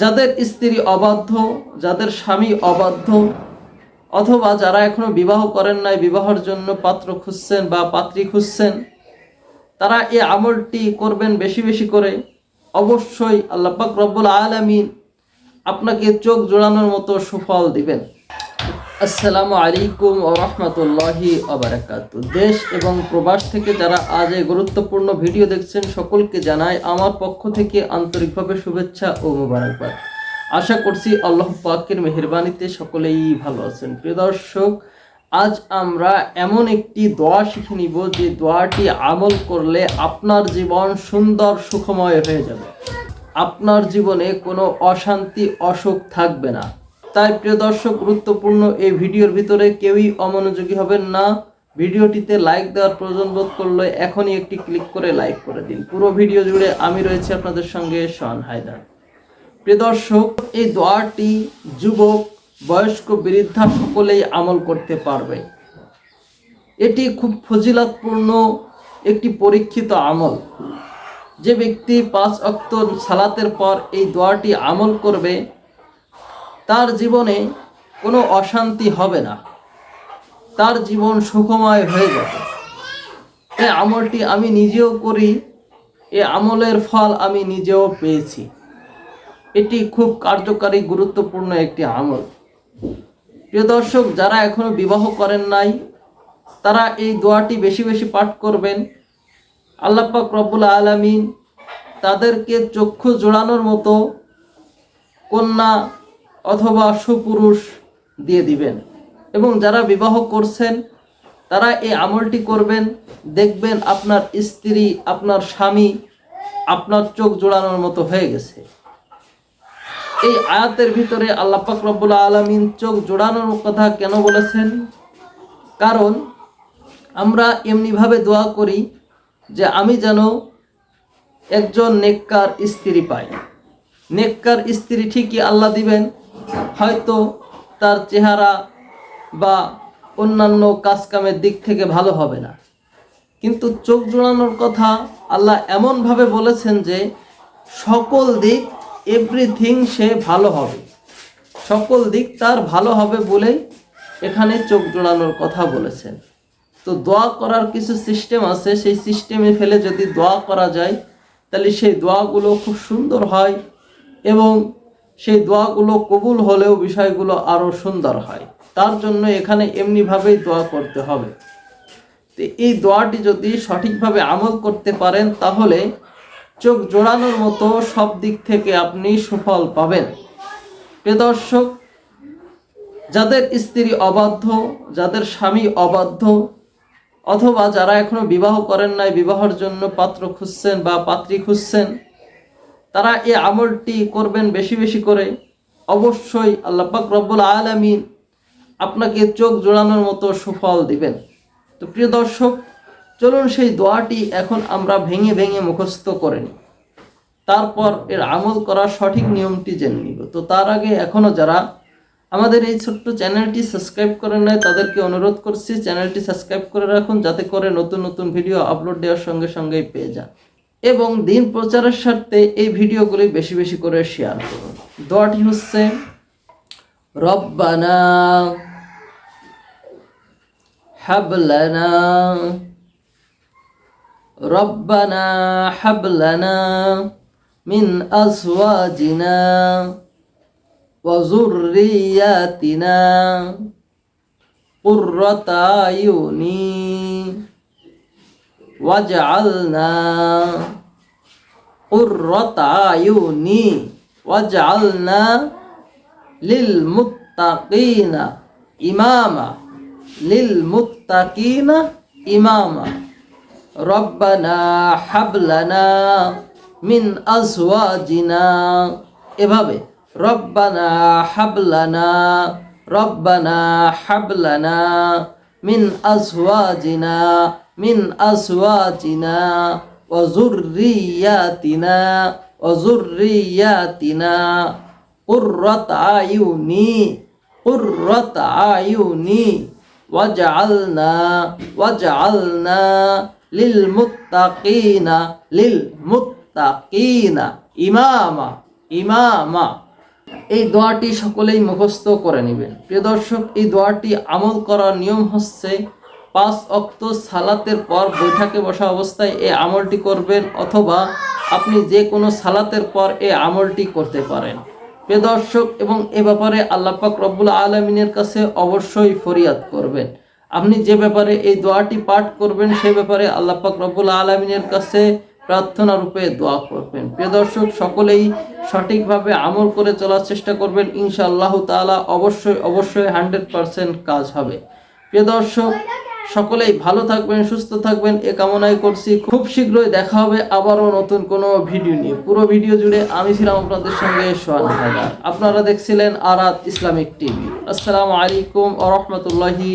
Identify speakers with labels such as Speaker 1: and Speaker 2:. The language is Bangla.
Speaker 1: যাদের স্ত্রী অবাধ্য, যাদের স্বামী অবাধ্য, অথবা যারা এখনও বিবাহ করেন নাই, বিবাহের জন্য পাত্র খুঁজছেন বা পাত্রী খুঁজছেন, তারা এই আমলটি করবেন বেশি বেশি করে। অবশ্যই আল্লাপাক রব্বুল আলমিন আপনাকে চোখ জোড়ানোর মতো সুফল দিবেন। আসসালামু আলাইকুম ও রহমতুল্লাহি আবরাকাত দেশ এবং প্রবাস থেকে যারা আজ এই গুরুত্বপূর্ণ ভিডিও দেখছেন, সকলকে জানাই আমার পক্ষ থেকে আন্তরিকভাবে শুভেচ্ছা ও মোবারকবাদ। আশা করছি আল্লাহ পাকের মেহরবানিতে সকলেই ভালো আছেন। প্রিয় দর্শক, আজ আমরা এমন একটি দোয়া শিখে নিব যে দোয়াটি আমল করলে আপনার জীবন সুন্দর, সুখময় হয়ে যাবে। আপনার জীবনে কোনো অশান্তি, অসুখ থাকবে না। তাই প্রিয় দর্শক, গুরুত্বপূর্ণ এই ভিডিওর ভিতরে কেউই অমনোযোগী হবেন না। ভিডিওটিতে লাইক দেওয়ার প্রয়োজন বোধ করলে এখনই একটি ক্লিক করে লাইক করে দিন। পুরো ভিডিও জুড়ে আমি রয়েছি আপনাদের সঙ্গে শন হায়দার। প্রিয় দর্শক, এই দোয়াটি যুবক, বয়স্ক বৃদ্ধা সকলেই আমল করতে পারবে। এটি খুব ফজিলাতপূর্ণ একটি পরীক্ষিত আমল। যে ব্যক্তি পাঁচ অক্ত সালাতের পর এই দোয়াটি আমল করবে তার জীবনে কোনো অশান্তি হবে না। তার জীবন সুখময় হয়ে যাবে। এই আমলটি আমি নিজেও করি, এ আমলের ফল আমি নিজেও পেয়েছি। এটি খুব কার্যকারী, গুরুত্বপূর্ণ একটি আমল। প্রিয় দর্শক, যারা এখনও বিবাহ করেন নাই, তারা এই দোয়াটি বেশি বেশি পাঠ করবেন। আল্লাহ পাক রব্বুল আলামিন তাদেরকে চক্ষু জোড়ানোর মতো কন্যা অথবা সুপুরুষ দিয়ে দিবেন। এবং যারা বিবাহ করছেন, তারা এই আমলটি করবেন, দেখবেন আপনার স্ত্রী, আপনার স্বামী আপনার চোখ জোড়ানোর মতো হয়ে গেছে। এই আয়াতের ভিতরে আল্লাহ পাক রব্বুল আলমিন চোখ জোড়ানোর কথা কেন বলেছেন? কারণ আমরা এমনিভাবে দোয়া করি যে আমি যেন একজন নেককার স্ত্রী পাই। নেককার স্ত্রী ঠিকই আল্লাহ দিবেন হয়তো তার চেহারা বা অন্যান্য কাজকামের দিক থেকে ভালো হবে না। কিন্তু চোখ জোড়ানোর কথা আল্লাহ এমনভাবে বলেছেন যে, সকল দিক এভরিথিং সে ভালো হবে। সকল দিক তার ভালো হবে বলেই এখানে চোখ জোড়ানোর কথা বলেছেন। তো দোয়া করার কিছু সিস্টেম আছে, সেই সিস্টেমে ফেলে যদি দোয়া করা যায়, তাহলে সেই দোয়াগুলো খুব সুন্দর হয় এবং সেই দোয়াগুলো কবুল হলেও বিষয়গুলো আরও সুন্দর হয়। তার জন্য এখানে এমনিভাবেই দোয়া করতে হবে। তো এই দোয়াটি যদি সঠিকভাবে আমল করতে পারেন, তাহলে চোখ জোড়ানোর মতো সব দিক থেকে আপনি সুফল পাবেন। প্রিয় দর্শক, যাদের স্ত্রী অবাধ্য, যাদের স্বামী অবাধ্য, অথবা যারা এখনও বিবাহ করেন নাই, বিবাহের জন্য পাত্র খুঁজছেন বা পাত্রী খুঁজছেন তারা এই আমলটি করবেন বেশি বেশি করে। অবশ্যই আল্লাহ পাক রব্বুল আলামিন আপনাকে চোখ জোড়ানোর মতো সুফল দিবেন। তো প্রিয় দর্শক, চলুন সেই দোয়াটি এখন আমরা ভেঙে ভেঙে মুখস্থ করে নিই। তারপর এর আমল করার সঠিক নিয়মটি জেনে নিব। তো তার আগে এখনও যারা আমাদের এই ছোট্ট চ্যানেলটি সাবস্ক্রাইব করে নেয় তাদেরকে অনুরোধ করছি চ্যানেলটি সাবস্ক্রাইব করে রাখুন, যাতে করে নতুন নতুন ভিডিও আপলোড দেওয়ার সঙ্গে সঙ্গেই পেয়ে যান। এবং দিন প্রচারের স্বার্থে এই ভিডিওগুলি বেশি বেশি করে শেয়ার করুন দোয়াটি হচ্ছে রব্বানা হাবলানা ربنا هب لنا من أزواجنا وذرياتنا قرة أعين واجعلنا قرة أعين واجعلنا للمتقين إماما للمتقين إماما রব্বানা হাবলানা মিন আজওয়াজিনা এভাবে রব্বানা হাবলানা রব্বানা হাবলানা মিন আজওয়াজিনা মিন আজওয়াজিনা ওয়া যুররিয়াতিনা ওয়া যুররিয়াতিনা قرة أعيني قرة أعيني واجعلنا واجعلنا للمتقين للمتقين إماما إماما এই দোয়াটি সকলেই মুখস্থ করে নেবেন প্রিয় দর্শক এই দোয়াটি আমল করার নিয়ম হচ্ছে পাঁচ অক্ত সালাতের পর বৈঠকে বসা অবস্থায় এই আমলটি করবেন অথবা আপনি যে কোনো সালাতের পর এই আমলটি করতে পারেন। প্রিয় দর্শক, এবং এ ব্যাপারে আল্লাহ পাক রব্বুল আলমিনের কাছে অবশ্যই ফরিয়াদ করবেন। আপনি যে ব্যাপারে এই দোয়াটি পাঠ করবেন, সে ব্যাপারে আল্লাহ পাক রব্বুল আলমিনের কাছে প্রার্থনা রূপে দোয়া করবেন। প্রিয় দর্শক, সকলেই সঠিকভাবে আমল করে চলার চেষ্টা করবেন। ইনশাআল্লাহ তাআলা অবশ্যই অবশ্যই হান্ড্রেড পারসেন্ট কাজ হবে। প্রিয় দর্শক সকলেই ভালো থাকবেন, সুস্থ থাকবেন, এ কামনাই করছি। খুব শীঘ্রই দেখা হবে আবারও নতুন কোনো ভিডিও নিয়ে। পুরো ভিডিও জুড়ে আমি ছিলাম আপনাদের সঙ্গে সোহান হায়দার। আপনারা দেখছিলেন আরাত ইসলামিক টিভি। আসসালামু আলাইকুম আ রহমতুল্লাহি